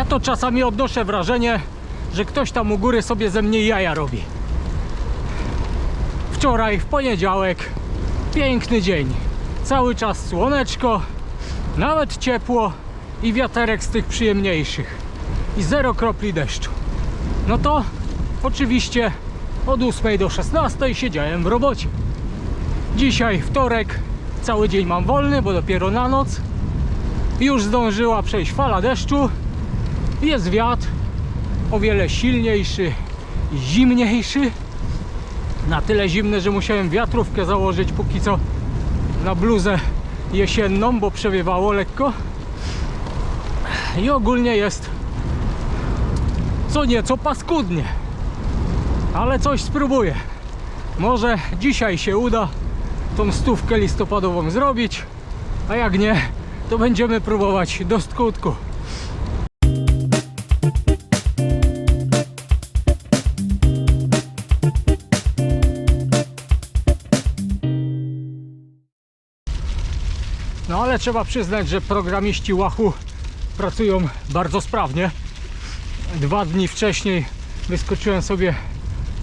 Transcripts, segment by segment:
Ja to czasami odnoszę wrażenie, że ktoś tam u góry sobie ze mnie jaja robi. Wczoraj, w poniedziałek, piękny dzień. Cały czas słoneczko, nawet ciepło i wiaterek z tych przyjemniejszych. I zero kropli deszczu. No to oczywiście od 8 do 16 siedziałem w robocie. Dzisiaj wtorek, cały dzień mam wolny, bo dopiero na noc. Już zdążyła przejść fala deszczu. Jest wiatr o wiele silniejszy zimniejszy. Na tyle zimny, że musiałem wiatrówkę założyć póki co na bluzę jesienną, bo przewiewało lekko. I ogólnie jest co nieco paskudnie. Ale coś spróbuję. Może dzisiaj się uda tą stówkę listopadową zrobić, a jak nie, to będziemy próbować do skutku. Trzeba przyznać, że programiści Łachu pracują bardzo sprawnie. Dwa dni wcześniej wyskoczyłem sobie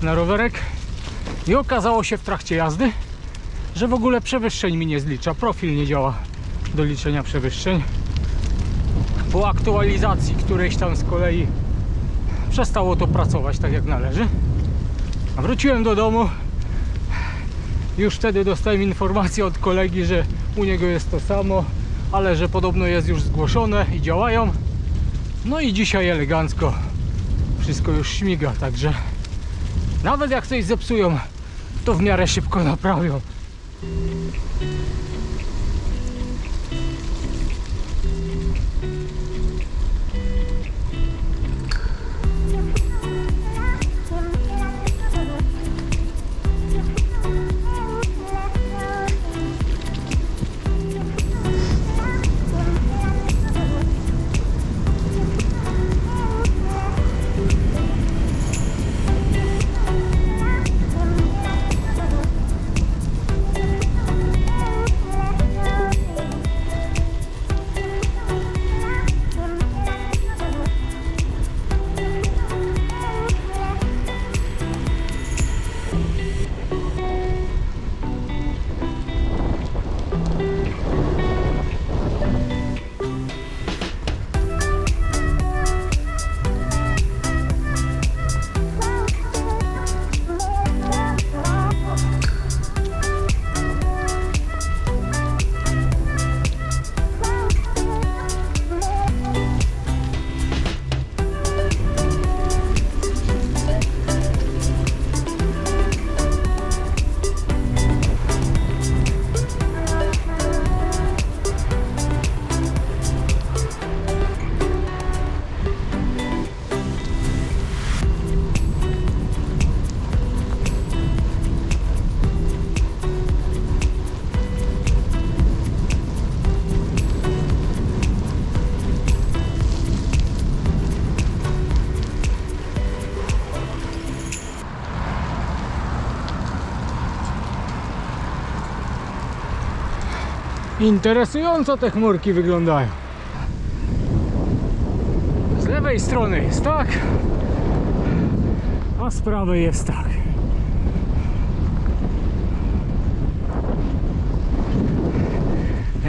na rowerek i okazało się w trakcie jazdy, że w ogóle przewyższeń mi nie zlicza. Profil nie działa do liczenia przewyższeń. Po aktualizacji którejś tam z kolei przestało to pracować tak jak należy. Wróciłem do domu. Już wtedy dostałem informację od kolegi, że u niego jest to samo, ale że podobno jest już zgłoszone i działają. No i dzisiaj elegancko wszystko już śmiga, także nawet jak coś zepsują, to w miarę szybko naprawią. Interesująco te chmurki wyglądają. Z lewej strony jest tak, a z prawej jest tak.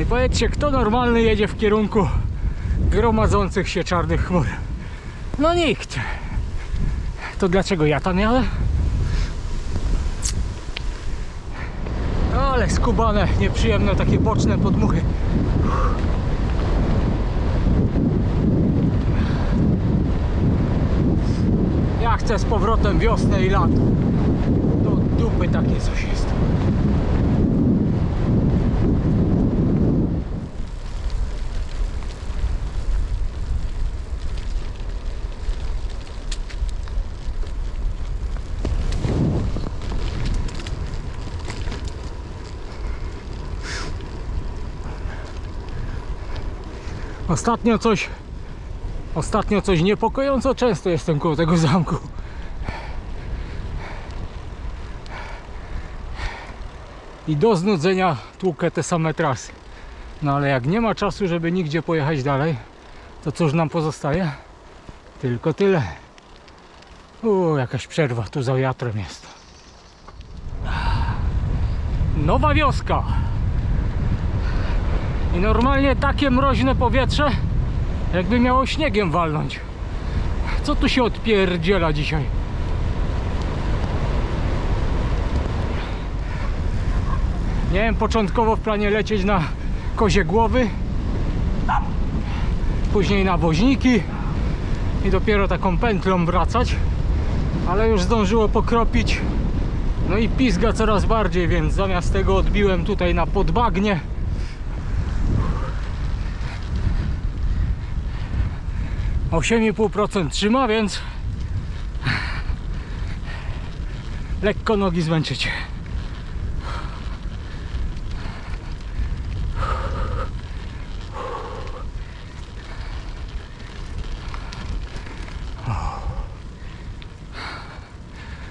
I powiedzcie, kto normalny jedzie w kierunku gromadzących się czarnych chmur? No nikt. To dlaczego ja tam jadę? Ale skubane, nieprzyjemne takie boczne podmuchy. Ja chcę z powrotem wiosnę i lato. Do dupy takie coś jest. Ostatnio coś Ostatnio coś niepokojąco często jestem koło tego zamku. I do znudzenia tłukę te same trasy. No ale jak nie ma czasu, żeby nigdzie pojechać dalej, to cóż nam pozostaje? Tylko tyle. U, jakaś przerwa tu za wiatrem jest. Nowa wioska. I normalnie takie mroźne powietrze, jakby miało śniegiem walnąć. Co tu się odpierdziela dzisiaj? Miałem początkowo w planie lecieć na kozie głowy, później na woźniki i dopiero taką pętlą wracać, ale już zdążyło pokropić. No i pizga coraz bardziej, więc zamiast tego odbiłem tutaj na podbagnie. Osiem i pół procent trzyma, więc lekko nogi zmęczyć.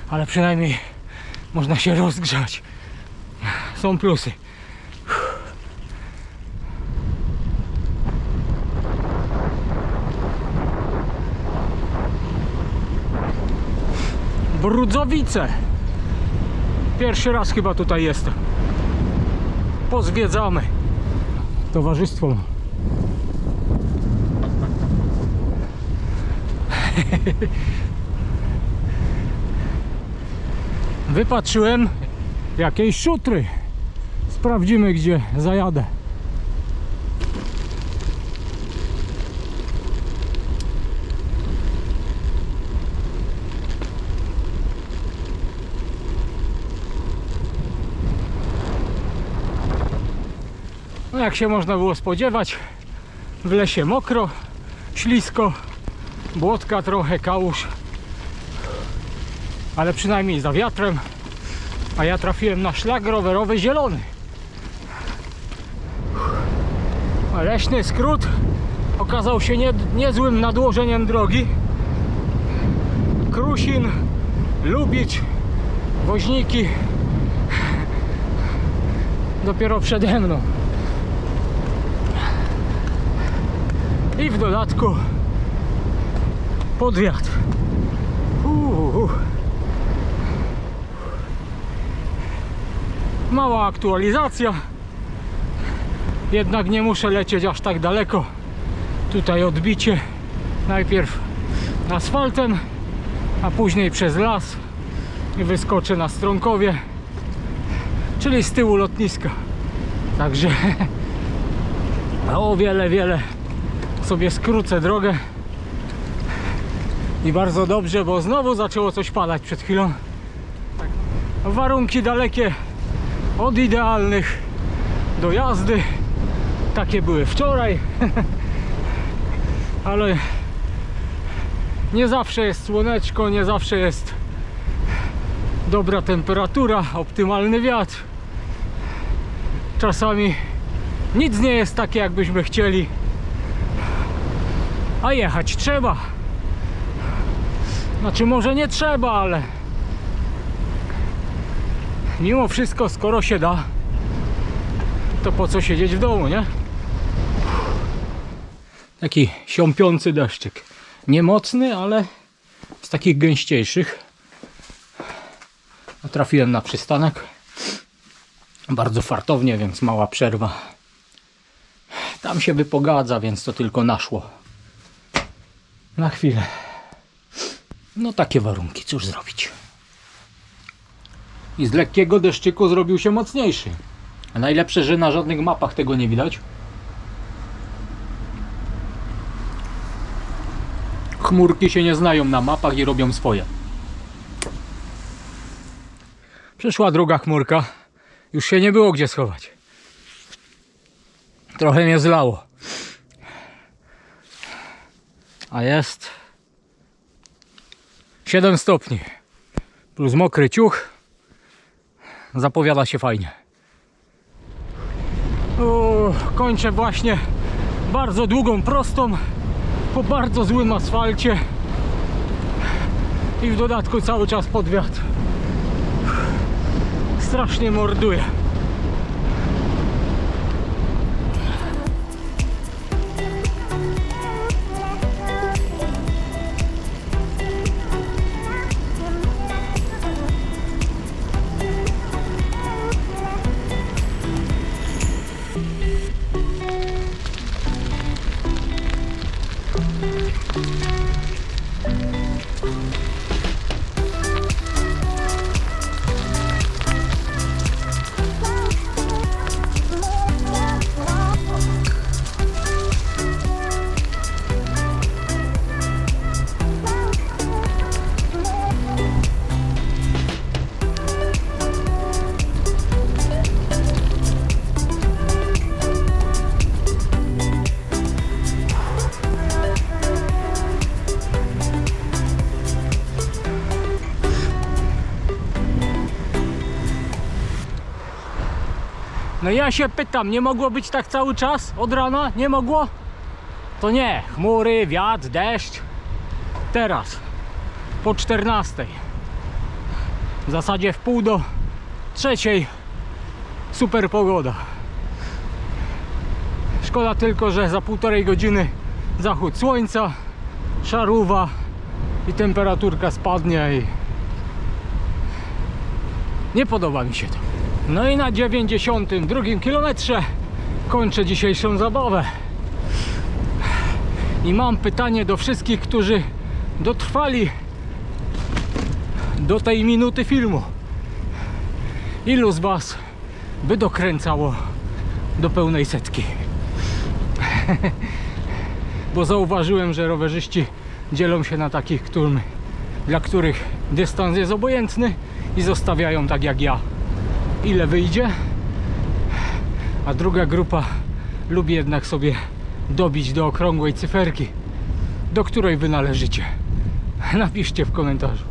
ale przynajmniej można się rozgrzać. Są plusy. Brudzowice. Pierwszy raz chyba tutaj jestem. Pozwiedzamy. Towarzystwo. Wypatrzyłem jakiejś szutry. Sprawdzimy gdzie zajadę. No jak się można było spodziewać, w lesie mokro, ślisko, błotka trochę, kałuż, ale przynajmniej za wiatrem, a ja trafiłem na szlak rowerowy zielony. Leśny skrót okazał się nie, niezłym nadłożeniem drogi. Krusin, Lubicz, Woźniki dopiero przede mną. I w dodatku podwiatr. Uuu. Mała aktualizacja. Jednak nie muszę lecieć aż tak daleko. Tutaj odbicie. Najpierw asfaltem, a później przez las. I wyskoczę na Stronkowie, czyli z tyłu lotniska. Także o wiele, wiele sobie skrócę drogę. I bardzo dobrze, bo znowu zaczęło coś padać przed chwilą. Tak. Warunki dalekie od idealnych do jazdy. Takie były wczoraj. Ale nie zawsze jest słoneczko, nie zawsze jest dobra temperatura, optymalny wiatr. Czasami nic nie jest takie, jakbyśmy chcieli. A jechać trzeba. Znaczy może nie trzeba, ale mimo wszystko skoro się da, to po co siedzieć w domu, nie? Taki siąpiący deszczyk. Nie mocny, ale z takich gęściejszych. Trafiłem na przystanek. Bardzo fartownie, więc mała przerwa. Tam się wypogadza, więc to tylko naszło. Na chwilę. No takie warunki, cóż zrobić. I z lekkiego deszczyku zrobił się mocniejszy. A najlepsze, że na żadnych mapach tego nie widać. Chmurki się nie znają na mapach i robią swoje. Przyszła druga chmurka. Już się nie było gdzie schować. Trochę mnie zlało. A jest 7 stopni. Plus mokry ciuch. Zapowiada się fajnie. O, kończę właśnie bardzo długą prostą po bardzo złym asfalcie i w dodatku cały czas pod wiatr. Strasznie morduje. Ja się pytam, nie mogło być tak cały czas od rana? Nie mogło? To nie, chmury, wiatr, deszcz. Teraz, po 14. W zasadzie w pół do trzeciej super pogoda. Szkoda tylko, że za półtorej godziny zachód słońca, szaruwa i temperaturka spadnie i nie podoba mi się to. No i na 92 kilometrze kończę dzisiejszą zabawę. I mam pytanie do wszystkich, którzy dotrwali do tej minuty filmu. Ilu z Was by dokręcało do pełnej setki? Bo zauważyłem, że rowerzyści dzielą się na takich, którym, dla których dystans jest obojętny i zostawiają tak jak ja. Ile wyjdzie? A druga grupa lubi jednak sobie dobić do okrągłej cyferki, do której wy należycie. Napiszcie w komentarzu.